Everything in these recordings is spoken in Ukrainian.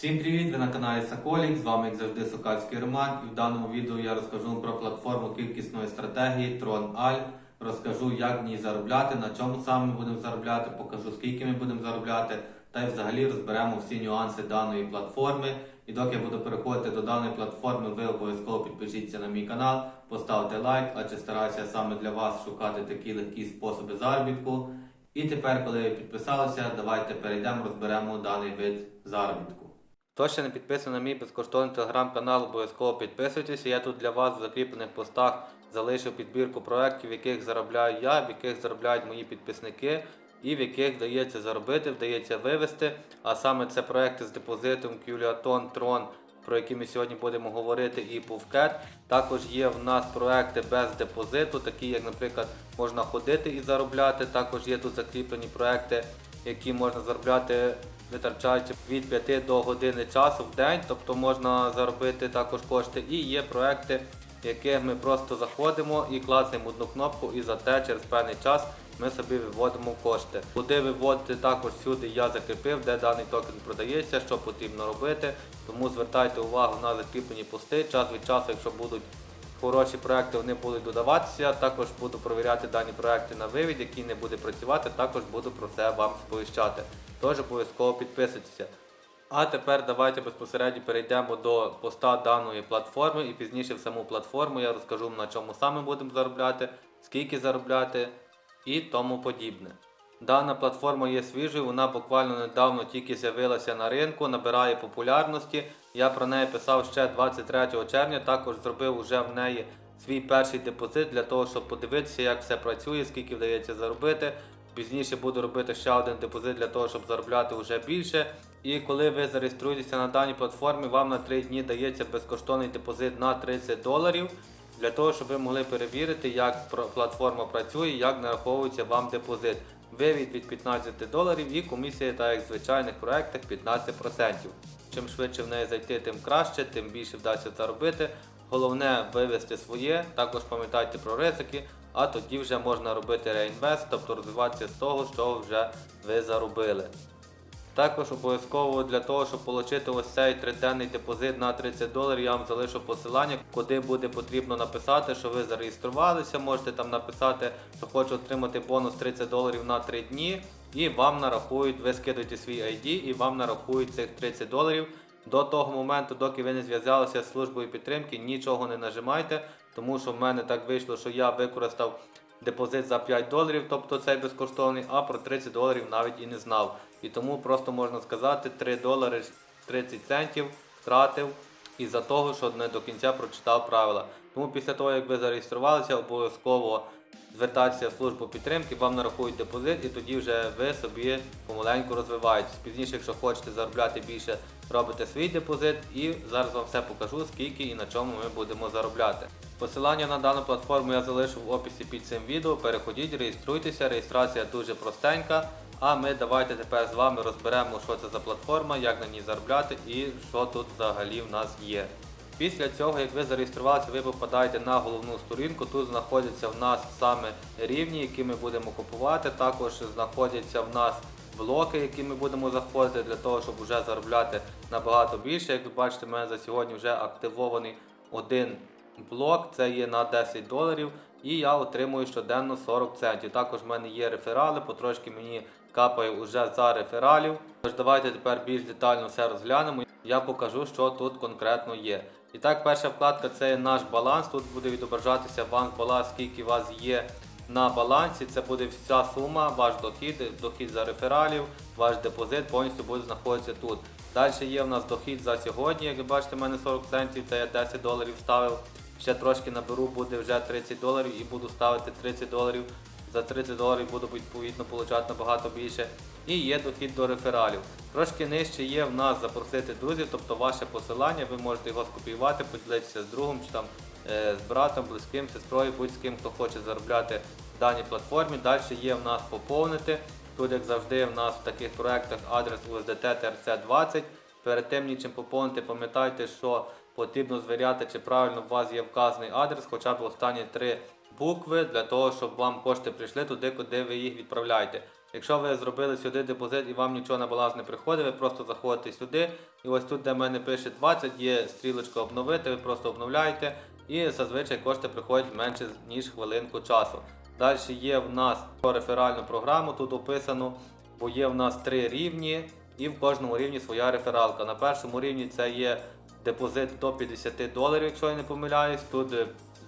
Всім привіт! Ви на каналі Соколік, з вами як завжди Сокальський Роман і в даному відео я розкажу вам про платформу кількісної стратегії Tron Al. Розкажу, як в ній заробляти, на чому саме ми будемо заробляти, покажу скільки ми будемо заробляти, та й взагалі розберемо всі нюанси даної платформи. І доки я буду переходити до даної платформи, ви обов'язково підпишіться на мій канал, поставте лайк, адже стараюся саме для вас шукати такі легкі способи заробітку. І тепер, коли ви підписалися, давайте перейдемо, розберемо даний вид заробітку. Хто ще не підписаний на мій безкоштовний телеграм-канал, обов'язково підписуйтесь. Я тут для вас в закріплених постах залишив підбірку проєктів, в яких заробляю я, в яких заробляють мої підписники, і в яких вдається заробити, вдається вивести. А саме це проекти з депозитом Qliaton, Tron, про які ми сьогодні будемо говорити, і Puvket. Також є в нас проекти без депозиту, такі як, наприклад, можна ходити і заробляти. Також є тут закріплені проекти, які можна заробляти витрачаючи від 5 до години часу в день, тобто можна заробити також кошти. І є проекти, в яких ми просто заходимо і клацаємо одну кнопку, і за те через певний час ми собі виводимо кошти. Куди виводити також всюди я закріпив, де даний токен продається, що потрібно робити. Тому звертайте увагу на закріплені пости. Час від часу, якщо будуть хороші проекти, вони будуть додаватися. Також буду провіряти дані проекти на вивід, який не буде працювати. Також буду про це вам сповіщати. Тож обов'язково підписуйтеся. А тепер давайте безпосередньо перейдемо до поста даної платформи і пізніше в саму платформу я розкажу на чому саме будемо заробляти, скільки заробляти і тому подібне. Дана платформа є свіжою, вона буквально недавно тільки з'явилася на ринку, набирає популярності. Я про неї писав ще 23 червня, також зробив уже в неї свій перший депозит для того, щоб подивитися, як все працює, скільки вдається заробити. Пізніше буду робити ще один депозит для того, щоб заробляти вже більше. І коли ви зареєструєтеся на даній платформі, вам на 3 дні дається безкоштовний депозит на 30 доларів для того, щоб ви могли перевірити, як платформа працює, як нараховується вам депозит. Вивід від 15 доларів і комісія, так як в звичайних проєктах, 15%. Чим швидше в неї зайти, тим краще, тим більше вдасться заробити. Головне вивести своє, також пам'ятайте про ризики, а тоді вже можна робити реінвест, тобто розвиватися з того, що вже ви заробили. Також обов'язково для того, щоб отримати ось цей триденний депозит на 30 доларів, я вам залишу посилання, куди буде потрібно написати, що ви зареєструвалися. Можете там написати, що хочу отримати бонус 30 доларів на 3 дні, і вам нарахують, ви скидуєте свій ID і вам нарахують цих 30 доларів. До того моменту, доки ви не зв'язалися з службою підтримки, нічого не нажимайте, тому що в мене так вийшло, що я використав депозит за 5 доларів, тобто цей безкоштовний, а про 30 доларів навіть і не знав. І тому просто можна сказати 3 долари 30 центів втратив із-за того, що не до кінця прочитав правила. Тому після того, як ви зареєструвалися, обов'язково звертатися в службу підтримки, вам нарахують депозит і тоді вже ви собі помаленьку розвиваєтесь. Пізніше, якщо хочете заробляти більше, робите свій депозит і зараз вам все покажу, скільки і на чому ми будемо заробляти. Посилання на дану платформу я залишу в описі під цим відео. Переходіть, реєструйтеся, реєстрація дуже простенька. А ми давайте тепер з вами розберемо, що це за платформа, як на ній заробляти і що тут взагалі в нас є. Після цього, як ви зареєструвалися, ви попадаєте на головну сторінку. Тут знаходяться в нас саме рівні, які ми будемо купувати. Також знаходяться в нас блоки, які ми будемо заходити для того, щоб вже заробляти набагато більше. Як ви бачите, в мене за сьогодні вже активований один блок, це є на 10 доларів. І я отримую щоденно 40 центів. Також в мене є реферали, потрошки мені капає уже за рефералів. Тож давайте тепер більш детально все розглянемо. Я покажу, що тут конкретно є. І так, перша вкладка це наш баланс. Тут буде відображатися ваш баланс, скільки у вас є на балансі. Це буде вся сума, ваш дохід, дохід за рефералів, ваш депозит повністю буде знаходитися тут. Далі є в нас дохід за сьогодні. Як ви бачите, в мене 40 центів, це я 10 доларів ставив. Ще трошки наберу, буде вже 30 доларів і буду ставити 30 доларів. За 30 доларів буду відповідно получати набагато більше. І є дохід до рефералів. Трошки нижче є в нас запросити друзів, тобто ваше посилання, ви можете його скопіювати, поділитися з другом чи там е, з братом, близьким, сестрою, будь з ким, хто хоче заробляти в даній платформі. Далі є в нас поповнити. Тут, як завжди, в нас в таких проектах адрес USDT TRC20. Перед тим нічим поповнити, пам'ятайте, що потрібно звіряти, чи правильно у вас є вказаний адрес, хоча б останні три букви, для того, щоб вам кошти прийшли туди, куди ви їх відправляєте. Якщо ви зробили сюди депозит і вам нічого на баланс не приходить, ви просто заходите сюди. І ось тут, де в мене пише 20, є стрілочка обновити, ви просто обновляєте. І зазвичай кошти приходять менше ніж хвилинку часу. Далі є в нас реферальну програму, тут описано, бо є в нас три рівні, і в кожному рівні своя рефералка. На першому рівні це є депозит до 50 доларів, якщо я не помиляюсь. Тут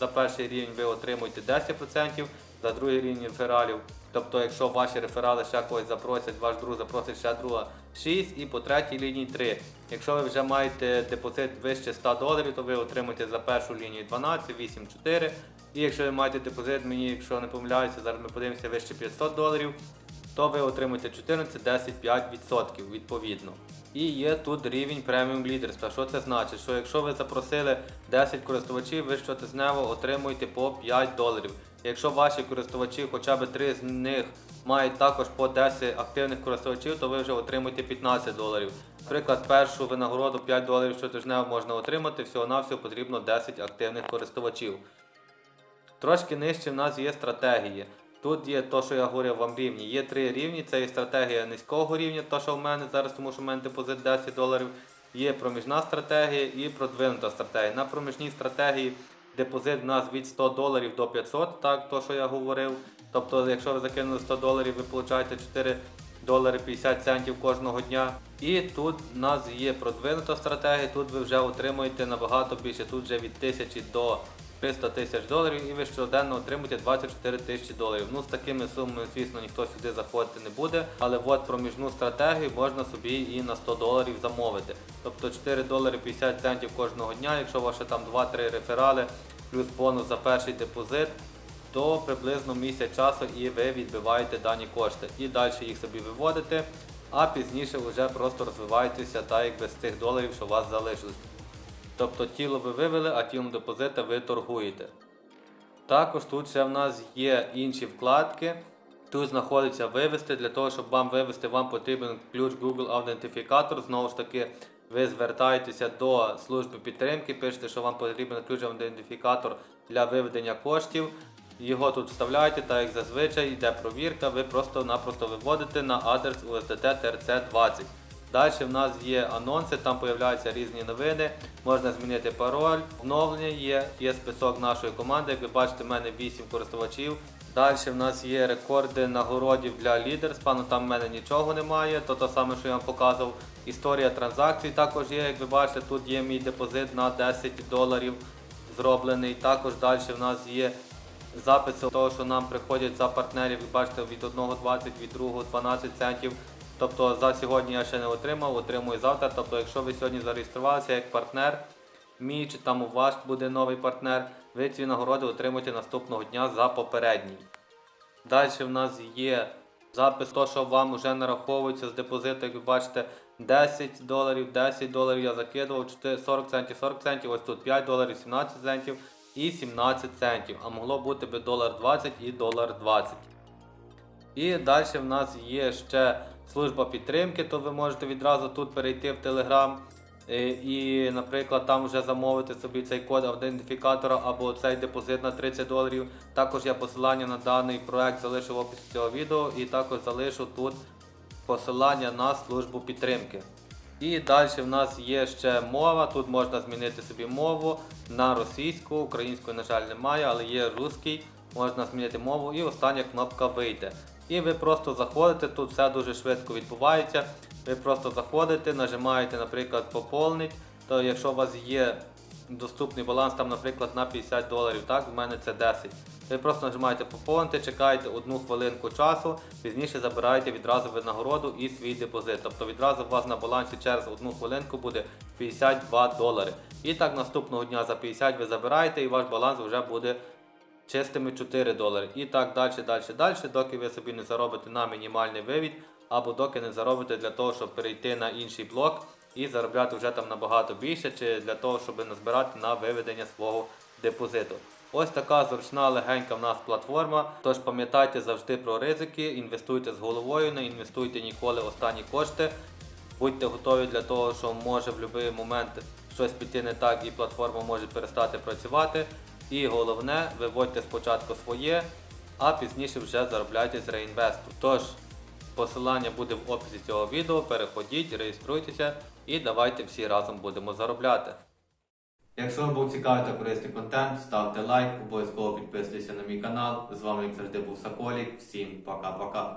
за перший рівень ви отримуєте 10%, за другий рівень рефералів. Тобто, якщо ваші реферали ще когось запросять, ваш друг запросить ще друга 6 і по третій лінії 3. Якщо ви вже маєте депозит вище 100 доларів, то ви отримаєте за першу лінію 12, 8, 4. І якщо ви маєте депозит, мені, якщо не помиляюся, зараз ми подивимося вище 500 доларів, то ви отримуєте 14, 10, 5% відповідно. І є тут рівень преміум лідерства. Що це значить? Що якщо ви запросили 10 користувачів, ви щотижнево отримуєте по 5 доларів. Якщо ваші користувачі, хоча б 3 з них мають також по 10 активних користувачів, то ви вже отримуєте 15 доларів. Наприклад, першу винагороду 5 доларів щотижнево можна отримати, всього-навсього потрібно 10 активних користувачів. Трошки нижче в нас є стратегії. Тут є те, що я говорив вам рівні. Є три рівні. Це є стратегія низького рівня, то що в мене зараз, тому що в мене депозит 10 доларів. Є проміжна стратегія і продвинута стратегія. На проміжній стратегії депозит в нас від 100 доларів до 500, так, то, що я говорив. Тобто, якщо ви закинули 100 доларів, ви получаєте 4 долари 50 центів кожного дня. І тут в нас є продвинута стратегія, тут ви вже отримуєте набагато більше, тут вже від 1000 до 300 тисяч доларів і ви щоденно отримуєте 24 тисячі доларів. Ну з такими сумами, звісно, ніхто сюди заходити не буде, але от проміжну стратегію можна собі і на 100 доларів замовити. Тобто 4 долари 50 центів кожного дня, якщо ще там 2-3 реферали, плюс бонус за перший депозит, то приблизно місяць часу і ви відбиваєте дані кошти. І далі їх собі виводите, а пізніше вже просто розвиваєтеся так якби з цих доларів, що у вас залишилось. Тобто тіло ви вивели, а тілом депозита ви торгуєте. Також тут ще в нас є інші вкладки. Тут знаходиться вивести. Для того, щоб вам вивести, вам потрібен ключ Google Аутентифікатор. Знову ж таки, ви звертаєтеся до служби підтримки, пишете, що вам потрібен ключ аутентифікатор для виведення коштів. Його тут вставляєте, так як зазвичай йде провірка, ви просто-напросто виводите на адрес USDT TRC20. Далі в нас є анонси, там з'являються різні новини, можна змінити пароль, оновлення є, є список нашої команди, як ви бачите, в мене 8 користувачів. Далі в нас є рекорди нагородів для лідерства, ну там в мене нічого немає, то те саме, що я вам показував. Історія транзакцій також є, як ви бачите, тут є мій депозит на 10 доларів зроблений. Також далі в нас є записи того, що нам приходять за партнерів, бачите, від одного 20, від другого 12 центів. Тобто за сьогодні я ще не отримав, отримую завтра. Тобто, якщо ви сьогодні зареєструвалися як партнер, мій чи там у вас буде новий партнер, ви ці нагороди отримуєте наступного дня за попередній. Далі в нас є запис, то, що вам вже нараховується з депозиту, як ви бачите, 10 доларів, 10 доларів я закидував, 40 центів, 40 центів, ось тут 5 доларів, 17 центів і 17 центів. А могло бути би долар 20 і долар 20. І далі в нас є ще служба підтримки, то ви можете відразу тут перейти в Telegram е, і, наприклад, там вже замовити собі цей код ідентифікатора або цей депозит на 30 доларів. Також я посилання на даний проект залишу в описі цього відео і також залишу тут посилання на службу підтримки. І далі в нас є ще мова. Тут можна змінити собі мову на російську, української, на жаль, немає, але є русський. Можна змінити мову і остання кнопка вийде. І ви просто заходите, тут все дуже швидко відбувається. Ви просто заходите, нажимаєте, наприклад, поповнить. То якщо у вас є доступний баланс, там, наприклад, на 50 доларів, так, в мене це 10. Ви просто нажимаєте поповнити, чекаєте одну хвилинку часу, пізніше забираєте відразу винагороду і свій депозит. Тобто відразу у вас на балансі через одну хвилинку буде 52 долари. І так наступного дня за 50 ви забираєте і ваш баланс вже буде чистими 4 долари. І так далі, далі, далі, доки ви собі не заробите на мінімальний вивід, або доки не заробите для того, щоб перейти на інший блок і заробляти вже там набагато більше, чи для того, щоб назбирати на виведення свого депозиту. Ось така зручна легенька в нас платформа. Тож пам'ятайте завжди про ризики, інвестуйте з головою, не інвестуйте ніколи останні кошти. Будьте готові для того, що може в будь-який момент щось піти не так і платформа може перестати працювати. І головне, виводьте спочатку своє, а пізніше вже заробляйте з реінвесту. Тож, Посилання буде в описі цього відео. Переходіть, реєструйтеся і давайте всі разом будемо заробляти. Якщо вам був цікавий та корисний контент, ставте лайк, обов'язково підписуйтесь на мій канал. З вами, як завжди, був Соколік. Всім пока-пока.